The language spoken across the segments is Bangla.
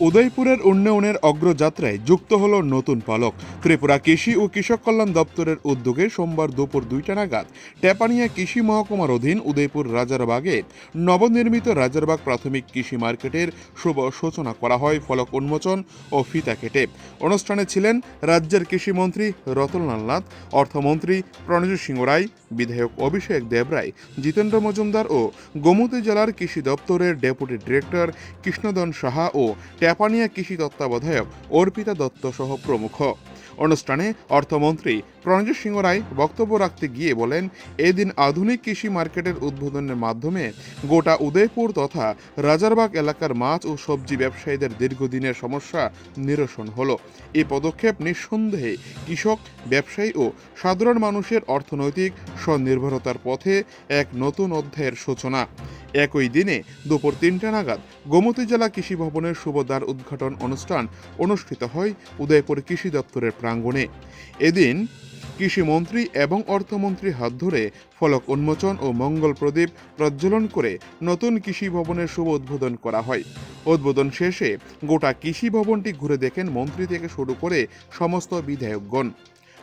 উদয়পুরের উন্নয়নের অগ্রযাত্রায় যুক্ত হল নতুন পালক। ত্রিপুরা কৃষি ও কৃষক কল্যাণ দপ্তরের উদ্যোগে সোমবার দুপুর দুইটা নাগাদ টেপানিয়া কৃষি মহকুমার অধীন উদয়পুর রাজারবাগে নবনির্মিত রাজারবাগ প্রাথমিক কৃষি মার্কেটের শুভ সূচনা করা হয় ফলক উন্মোচন ও ফিতা কেটে। অনুষ্ঠানে ছিলেন রাজ্যের কৃষিমন্ত্রী রতনলাল নাথ, অর্থমন্ত্রী প্রণজিৎ সিংহ রায় বিধায়ক অভিষেক দেবরায় জিতেন্দ্র মজুমদার ও গোমতী জেলার কৃষি দপ্তরের ডেপুটি ডিরেক্টর কৃষ্ণদন সাহা ও ট্যাপানিয়া কৃষি তত্ত্বাবধায়ক অর্পিতা দত্ত সহ প্রমুখ। অনুষ্ঠানে অর্থমন্ত্রী প্রণজিৎ সিংহ রায় বক্তব্য রাখতে গিয়ে বলেন, এদিন আধুনিক কৃষি মার্কেটের উদ্বোধনের মাধ্যমে গোটা উদয়পুর তথা রাজারবাগ এলাকার মাছ ও সবজি ব্যবসায়ীদের দীর্ঘদিনের সমস্যা নিরসন হল। এই পদক্ষেপ নিঃসন্দেহে কৃষক, ব্যবসায়ী ও সাধারণ মানুষের অর্থনৈতিক স্বনির্ভরতার পথে এক নতুন অধ্যায়ের সূচনা। একই দিনে দুপুর তিনটা নাগাদ গোমতী জেলা কৃষি ভবনের শুভদ্বার উদ্ঘাটন অনুষ্ঠান অনুষ্ঠিত হয় উদয়পুর কৃষি দপ্তরের প্রাঙ্গণে। এদিন কৃষিমন্ত্রী এবং অর্থমন্ত্রী হাত ধরে ফলক উন্মোচন ও মঙ্গল প্রদীপ প্রজ্বলন করে নতুন কৃষি ভবনের শুভ উদ্বোধন করা হয়। উদ্বোধন শেষে গোটা কৃষি ভবনটি ঘুরে দেখেন মন্ত্রী থেকে শুরু করে সমস্ত বিধায়কগণ।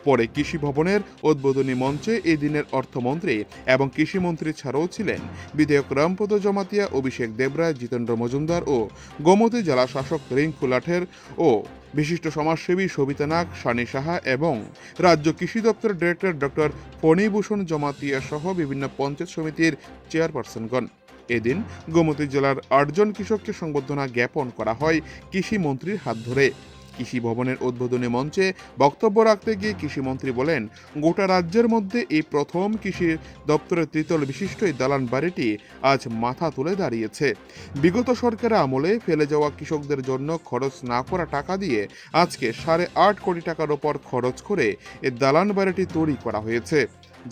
পরে কৃষি ভবনের উদ্বোধনী মঞ্চে এই দিনের অর্থমন্ত্রী এবং কৃষিমন্ত্রী ছাড়াও ছিলেন বিধায়ক রামপদ জমাতিয়া, অভিষেক দেবরায়, জিতেন্দ্র মজুমদার ও গোমতী জেলা শাসক রিঙ্কু লাঠের ও বিশিষ্ট সমাজসেবী সবিতা নাগ, সানি সাহা এবং রাজ্য কৃষি দপ্তরের ডিরেক্টর ডক্টর ফণীভূষণ জমাতিয়া সহ বিভিন্ন পঞ্চায়েত সমিতির চেয়ারপারসনগণ। এদিন গোমতী জেলার আটজন কৃষককে সংবর্ধনা জ্ঞাপন করা হয় কৃষি মন্ত্রীর হাত ধরে। কৃষি ভবনের উদ্বোধনী মঞ্চে বক্তব্য রাখতে গিয়ে কৃষিমন্ত্রী বলেন, গোটা রাজ্যের মধ্যে এই প্রথম কৃষি দপ্তরের তৃতীয় বিশিষ্ট এই দালান বাড়িটি আজ মাথা তুলে দাঁড়িয়েছে। বিগত সরকারের আমলে ফেলে যাওয়া কৃষকদের জন্য খরচ না করা টাকা দিয়ে আজকে সাড়ে আট কোটি টাকার ওপর খরচ করে এই দালান বাড়িটি তৈরি করা হয়েছে।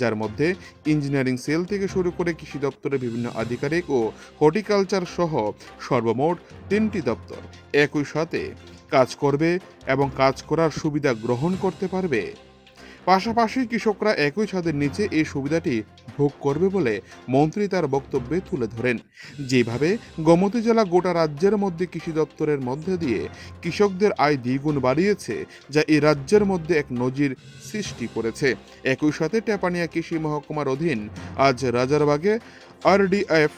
যার মধ্যে ইঞ্জিনিয়ারিং সেল থেকে শুরু করে কৃষি দপ্তরের বিভিন্ন আধিকারিক ও হর্টিকালচার সহ সর্বমোট তিনটি দপ্তর একই সাথে কাজ করবে এবং কাজ করার সুবিধা গ্রহণ করতে পারবে। পাশাপাশি কৃষকরা একই ছাদের নিচে এই সুবিধাটি ভোগ করবে বলে মন্ত্রী তার বক্তব্যে তুলে ধরেন। যেভাবে গোমতী জেলা গোটা রাজ্যের মধ্যে কৃষি দপ্তরের মধ্যে দিয়ে কৃষকদের আয় দ্বিগুণ বাড়িয়েছে, যা এই রাজ্যের মধ্যে এক নজির সৃষ্টি করেছে। একই সাথে টেপানিয়া কৃষি মহকুমার অধীন আজ রাজারবাগে আরডিএফ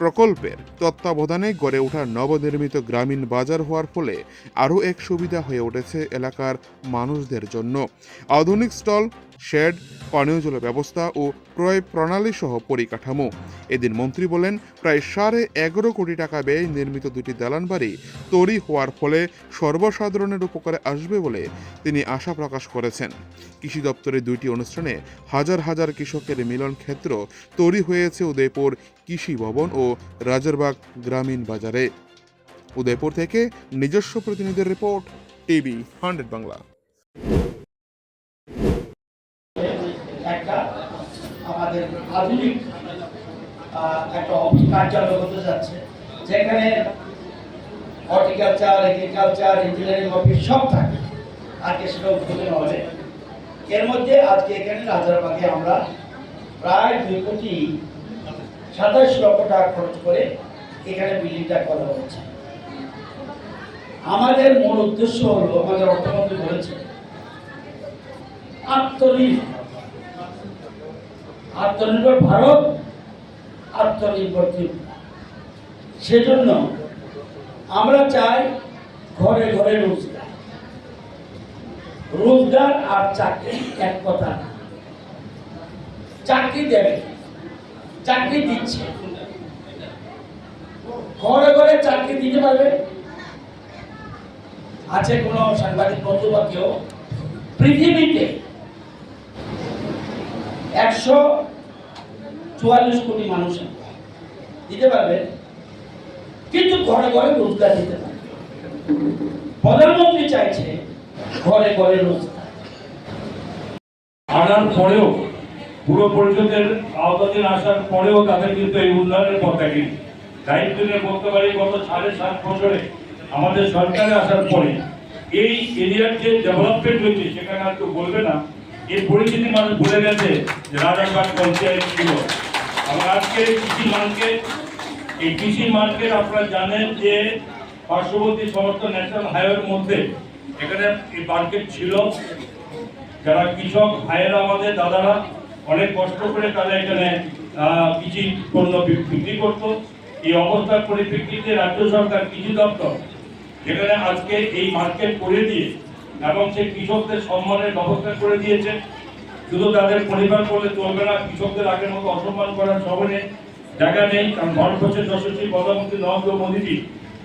প্রকল্পের তত্ত্বাবধানে গড়ে ওঠা নবনির্মিত গ্রামীণ বাজার হওয়ার ফলে আরও এক সুবিধা হয়ে উঠেছে এলাকার মানুষদের জন্য। আধুনিক স্টল শেড পানীয় জলের ব্যবস্থা ও ক্রয় প্রণালী সহ পরিকাঠামো। এদিন মন্ত্রী বলেন, প্রায় সাড়ে এগারো কোটি টাকা ব্যয় নির্মিত দুটি দালান বাড়ি তৈরি হওয়ার ফলে সর্বসাধারণের উপকারে আসবে বলে তিনি আশা প্রকাশ করেছেন। কৃষি দপ্তরের দুইটি অনুষ্ঠানে হাজার হাজার কৃষকের মিলন ক্ষেত্র তৈরি হয়েছে উদয়পুর কৃষি ভবন ও রাজারবাগ গ্রামীণ বাজারে। উদয়পুর থেকে নিজস্ব প্রতিনিধির রিপোর্ট, টিভি হান্ড্রেড বাংলা একটা আমাদের আধুনিক একটা কার্যালয় হতে যাচ্ছে, যেখানে হর্টিকালচার, এগ্রিকালচার, ইঞ্জিনিয়ারিং অফিস সব থাকে। আজকে সেটা উদ্বোধন হবে। এর মধ্যে আজকে এখানে রাজারবাগে আমরা প্রায় দুই কোটি সাতাশ লক্ষ টাকা খরচ করে এখানে বিল্ডিংটা করা হচ্ছে আমাদের মূল উদ্দেশ্য হলো, আমাদের অর্থমন্ত্রী বলেছে আত্মনির্ভর। আত্মনির্ভর ভারত, আত্মনির্ভর সেজন্য আমরা চাই ঘরে ঘরে রোজগার। রোজগার আর চাকরি এক কথা না। চাকরি দেবে, চাকরি দিচ্ছে। ঘরে ঘরে চাকরি দিতে পারবে। আছে কোনো সাংবাদিক বন্ধু বা কেউ? পৃথিবীতে একশো চুয়াল্লিশ কোটি মানুষ। দিতে পারবে, কিন্তু ঘরে ঘরে রোজগার দিতে পারবে। প্রধানমন্ত্রী চাইছে ঘরে ঘরে রোজগার। আনার পরেও পুরো পরিষদের আওতাধীন আসার পরেও তাদের কিন্তু এই উন্নয়নের পথে দায়িত্ব নিয়ে বলতে পারি, গত সাড়ে সাত বছরে আমাদের সরকারে আসার পরে এই এরিয়ার যে ডেভেলপমেন্ট হয়েছে, সেখানে আর কেউ বলবে না। এই পরিস্থিতি মানুষ ভুলে গেছে যে রাজারবাগ পঞ্চায়েত ছিল আমার আজকে কৃষি মার্কেট এই কৃষি মার্কেট আপনারা জানেন যে পার্শ্ববর্তী সমস্ত ন্যাশনাল হাইওয়ের মধ্যে এখানে এই মার্কেট ছিল। যারা কৃষক, ভাইয়েরা আমাদের দাদারা অনেক কষ্ট করে তারা এখানে কৃষি পণ্য বিক্রি করতো। এই অবস্থার পরিপ্রেক্ষিতে রাজ্য সরকার কৃষি দপ্তর যেখানে আজকে এই মার্কেট করে দিয়ে এবং সেই কৃষকদের সম্মানের ব্যবস্থা করে দিয়েছে। শুধু তাদের পরিবার করলে চলবে না, কৃষকদের আগের মতো অসম্মান করার সবনে জায়গা নেই, কারণ ভারতবর্ষের যশস্বী প্রধানমন্ত্রী নরেন্দ্র মোদীজি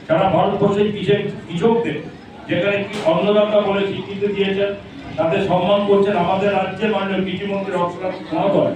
সারা ভারতবর্ষের কৃষক, কৃষকদের, যেখানে অন্নদাতা বলে স্বীকৃতি দিয়েছেন, তাদের সম্মান করছেন আমাদের রাজ্যের মাননীয় কৃষিমন্ত্রী রক্ষা মহোদয়।